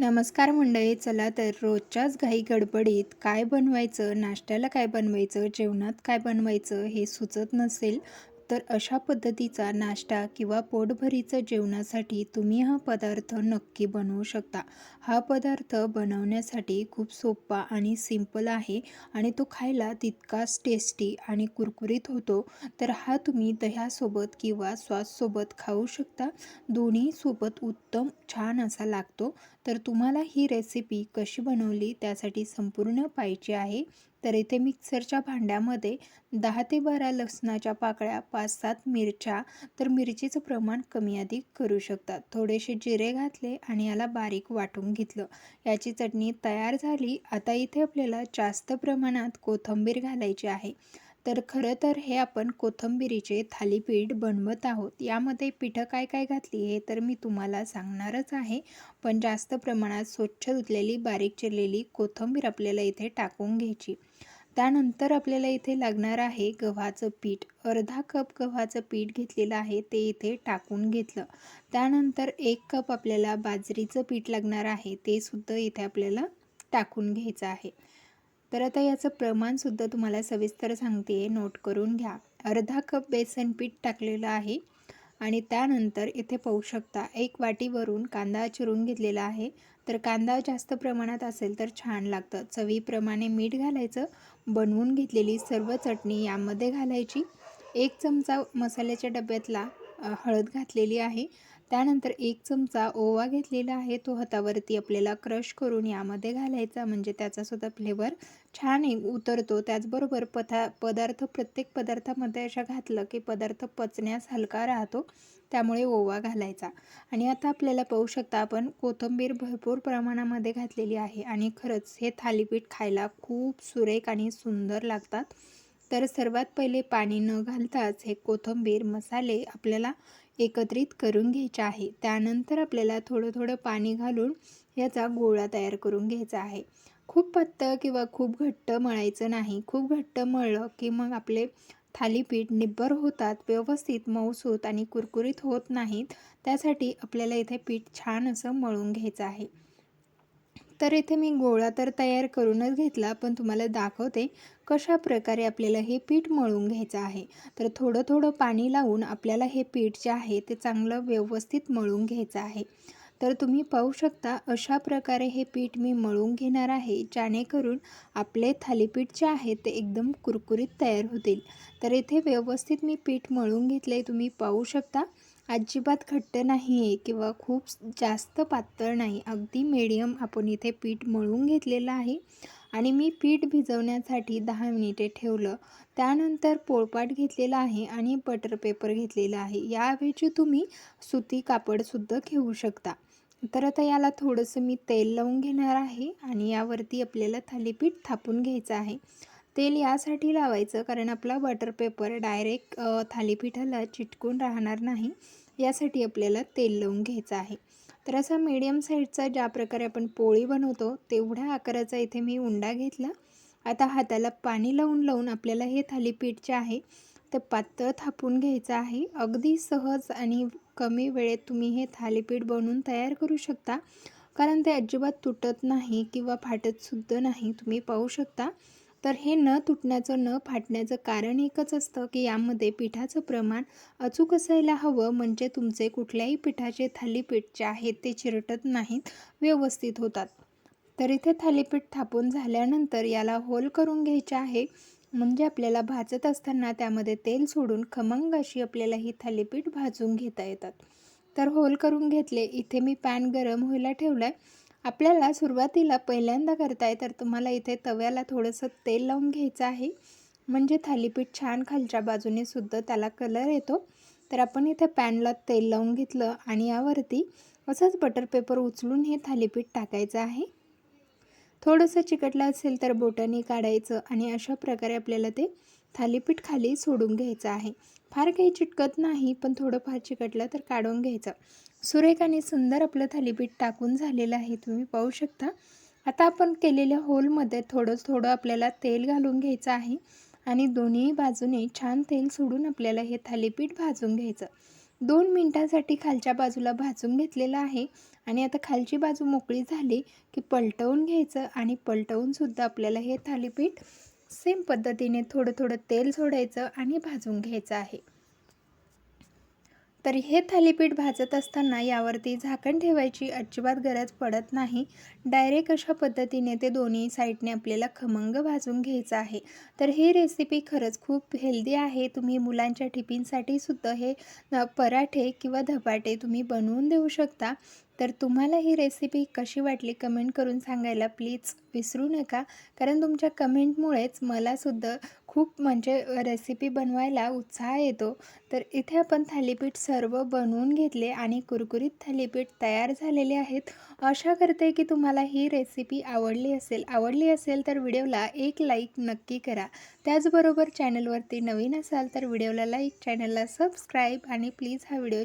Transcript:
नमस्कार मंडळी चला तर रोजच्याच घाई गडबडीत काय बनवायचं नाश्त्याला काय बनवायचं जेवणात काय बनवायचं हे सुचत नसेल तर अशा पद्धतीचा नाश्ता किंवा पोटभरीचं जेवणासाठी तुम्ही हा पदार्थ नक्की बनवू शकता. हा पदार्थ बनवण्यासाठी खूप सोपा आणि सिंपल आहे आणि तो खायला तितकाच टेस्टी आणि कुरकुरीत होतो. तर हा तुम्ही दह्यासोबत किंवा सॉससोबत खाऊ शकता. दोन्हीसोबत उत्तम छान असा लागतो. तर तुम्हाला ही रेसिपी कशी बनवली त्यासाठी संपूर्ण पाहिजे आहे. तर इथे मिक्सरच्या भांड्यामध्ये दहा ते बारा लसणाच्या पाकळ्या पाच सात मिरच्या तर मिरचीचं प्रमाण कमी अधिक करू शकतात थोडेसे जिरे घातले आणि याला बारीक वाटून घेतलं. याची चटणी तयार झाली. आता इथे आपल्याला जास्त प्रमाणात कोथिंबीर घालायची आहे. तर खरं तर हे आपण कोथिंबिरीचे थालीपीठ बनवत आहोत. यामध्ये पिठं काय काय घातली हे तर मी तुम्हाला सांगणारच आहे. पण जास्त प्रमाणात स्वच्छ धुतलेली बारीक चिरलेली कोथिंबीर आपल्याला इथे टाकून घ्यायची. त्यानंतर आपल्याला इथे लागणार आहे गव्हाचं पीठ. अर्धा कप गव्हाचं पीठ घेतलेलं आहे ते इथे टाकून घेतलं. त्यानंतर एक कप आपल्याला बाजरीचं पीठ लागणार आहे ते सुद्धा इथे आपल्याला टाकून घ्यायचं आहे. तर आता याचं प्रमाणसुद्धा तुम्हाला सविस्तर सांगते. नोट करून घ्या. अर्धा कप बेसन पीठ टाकलेलं आहे आणि त्यानंतर इथे पाहू शकता एक वाटीवरून कांदा चिरून घेतलेला आहे. तर कांदा जास्त प्रमाणात असेल तर छान लागतं. चवीप्रमाणे मीठ घालायचं बनवून घेतलेली सर्व चटणी यामध्ये घालायची. एक चमचा मसाल्याच्या डब्यातला हळद घातलेली आहे. त्यानंतर एक चमचा ओवा घेतलेला आहे. तो हातावरती आपल्याला क्रश करून यामध्ये घालायचा. म्हणजे त्याचासुद्धा फ्लेवर छान उतरतो. त्याचबरोबर पथा पदार्थ प्रत्येक पदार्थामध्ये अशा घातलं की पदार्थ पचण्यास हलका राहतो. त्यामुळे ओवा घालायचा. आणि आता आपल्याला पाहू शकता आपण कोथिंबीर भरपूर प्रमाणामध्ये घातलेली आहे. आणि खरंच हे थालीपीठ खायला खूप सुरेख आणि सुंदर लागतात. तर सर्वात पहिले पाणी न घालताच हे कोथिंबीर मसाले आपल्याला एकत्रित करून घ्यायचे आहे. त्यानंतर आपल्याला थोडं थोडं पाणी घालून याचा गोळा तयार करून घ्यायचा आहे. खूप पातळ किंवा खूप घट्ट मळायचं नाही. खूप घट्ट मळलं की मग आपले थालीपीठ निब्बर होतात व्यवस्थित मऊसूत आणि कुरकुरीत होत नाहीत. त्यासाठी आपल्याला इथे पीठ छान असं मळून घ्यायचं आहे. तर इथे मी गोळा तर तयार करूनच घेतला पण तुम्हाला दाखवते. कशा प्रकारे आपल्याला हे पीठ मळून घ्यायचं आहे? तर थोडं थोडं पाणी लावून आपल्याला हे पीठ जे आहे ते चांगलं व्यवस्थित मळून घ्यायचं आहे. तर तुम्ही पाहू शकता अशा प्रकारे हे पीठ मी मळून घेणार आहे जेणेकरून आपले थालीपीठ जे आहे ते एकदम कुरकुरीत तयार होतील. तर इथे व्यवस्थित मी पीठ मळून घेतले तुम्ही पाहू शकता अजिबात घट्ट नाही आहे किंवा खूप जास्त पातळ नाही. अगदी मीडियम आपण इथे पीठ मळून घेतलेलं आहे. आणि मी पीठ भिजवण्यासाठी दहा मिनिटे ठेवलं. त्यानंतर पोळपाट घेतलेला आहे आणि बटर पेपर घेतलेला आहे. याऐवजी तुम्ही सुती कापडसुद्धा घेऊ शकता. तर आता याला थोडंसं मी तेल लावून घेणार आहे आणि यावरती आपल्याला थालीपीठ थापून घ्यायचं आहे. तेल यासाठी लावायचं कारण आपला बटर पेपर डायरेक्ट थालीपीठाला चिटकून राहणार नाही. यासाठी आपल्याला तेल लावून घ्यायचं आहे. तर असा मीडियम साईजचा ज्या प्रकारे आपण पोळी बनवतो तेवढ्या आकाराचा इथे मी उंडा घेतला. आता हाताला पाणी लावून लावून आपल्याला हे थालीपीठ जे आहे ते पातळ थापून घ्यायचं आहे. अगदी सहज आणि कमी वेळेत तुम्ही हे थालीपीठ बनवून तयार करू शकता. कारण ते अजिबात तुटत नाही किंवा फाटतसुद्धा नाही तुम्ही पाहू शकता. तर हे न तुटण्याचं न फाटण्याचं कारण एकच असतं की यामध्ये पिठाचं प्रमाण अचूक असायला हवं म्हणजे तुमचे कुठल्याही पिठाचे थालीपीठ जे आहेत ते चिरटत नाहीत व्यवस्थित होतात. तर इथे थालीपीठ थापून झाल्यानंतर याला होल करून घ्यायचे आहे. म्हणजे आपल्याला भाजत असताना त्यामध्ये तेल सोडून खमंग अशी आपल्याला ही थालीपीठ भाजून घेता येतात. तर होल करून घेतले. इथे मी पॅन गरम व्हायला ठेवलं आहे आपल्याला सुरुवातीला पहिल्यांदा करताय तर तुम्हाला इथे तव्याला थोडंसं तेल लावून घ्यायचं आहे. म्हणजे थालीपीठ छान खालच्या बाजूने सुद्धा त्याला कलर येतो. तर आपण इथे पॅनला तेल लावून घेतलं आणि यावरती असंच बटर पेपर उचलून हे थालीपीठ टाकायचं आहे. थोडंसं चिकटलं असेल तर बोटाने काढायचं आणि अशा प्रकारे आपल्याला ते थालीपीठ खाली सोडून घ्यायचं आहे. फार काही चिटकत नाही पण थोडंफार चिकटलं तर काढून घ्यायचं. सुरेख आणि सुंदर आपलं थालीपीठ टाकून झालेलं आहे तुम्ही पाहू शकता. आता आपण केलेल्या होलमध्ये थोडं थोडं आपल्याला तेल घालून घ्यायचं आहे आणि दोन्ही बाजूने छान तेल सोडून आपल्याला हे थालीपीठ भाजून घ्यायचं. दोन मिनटासाठी खालच्या बाजूला भाजून घेतलेलं आहे आणि आता खालची बाजू मोकळी झाली की पलटवून घ्यायचं आणि पलटवूनसुद्धा आपल्याला हे थालीपीठ सेम पद्धतीने थोडं थोडं तेल सोडायचं आणि भाजून घ्यायचं आहे. तर हे थालीपीठ भाजत असताना यावरती झाकण ठेवायची अजिबात गरज पडत नाही. डायरेक्ट अशा पद्धतीने ते दोन्ही साईडने आपल्याला खमंग भाजून घ्यायचं आहे. तर ही रेसिपी खरंच खूप हेल्दी आहे. तुम्ही मुलांच्या टिफिनसाठी सुद्धा हे पराठे किंवा धपाटे तुम्ही बनवून देऊ शकता. तर तुम्हाला ही रेसिपी कशी वाटली कमेंट करून सांगायला प्लीज विसरू नका. कारण तुमच्या कमेंटमुळेच मलासुद्धा खूप म्हणजे रेसिपी बनवायला उत्साह येतो. तर इथे आपण थालीपीठ सर्व बनवून घेतले आणि कुरकुरीत थालीपीठ तयार झालेले आहेत. आशा करते की तुम्हाला ही रेसिपी आवडली असेल. आवडली असेल तर व्हिडिओला एक लाईक नक्की करा. त्याचबरोबर चॅनलवरती नवीन असाल तर व्हिडिओला लाईक चॅनलला सबस्क्राईब आणि प्लीज हा व्हिडिओ